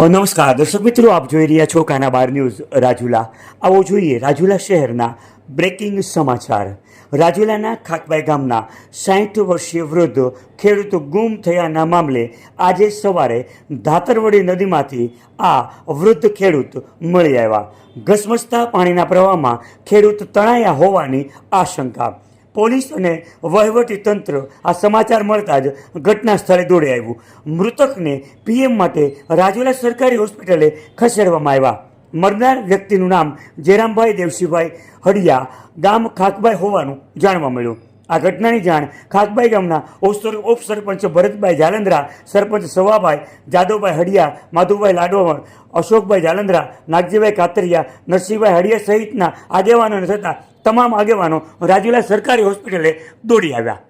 નમસ્કાર, દર્શક મિત્રો, આપ જોઈ રહ્યા છો કાના બાર ન્યૂઝ, રાજુલા. આવો જોઈએ રાજુલા શહેરના બ્રેકિંગ સમાચાર. રાજુલાના ખાકબાઈ ગામના સાઠ વર્ષીય વૃદ્ધ ખેડૂત ગુમ થયાના મામલે આજે સવારે ધાતરવડી નદીમાંથી આ વૃદ્ધ ખેડૂત મળી આવ્યા. ઘસમસતા પાણીના પ્રવાહમાં ખેડૂત તણાયા હોવાની આશંકા પોલીસ અને વહીવટી તંત્ર આ સમાચાર મળતા જ ઘટના સ્થળે દોડી આવ્યું. મૃતકને પીએમ માટે રાજુલા સરકારી હોસ્પિટલે ખસેડવામાં આવ્યા. મરનાર વ્યક્તિનું નામ જેરામભાઈ દેવસીભાઈ હડિયા, ગામ ખાકભાઈ હોવાનું જાણવા મળ્યું. આ ઘટનાની જાણ ખાકબાઈ ગામના ઓસ્તર ઉપસરપંચ ભરતભાઈ જાલંદ્રા, સરપંચ સવાભાઈ, જાદવભાઈ હડિયા, માધુભાઈ લાડોવણ અશોકભાઈ જાલંદ્રા, નાગજીભાઈ કાતરિયા, નરસિંહભાઈ હડિયા સહિતના આગેવાનોને થતાં તમામ આગેવાનો રાજુલા સરકારી હોસ્પિટલે દોડી આવ્યા.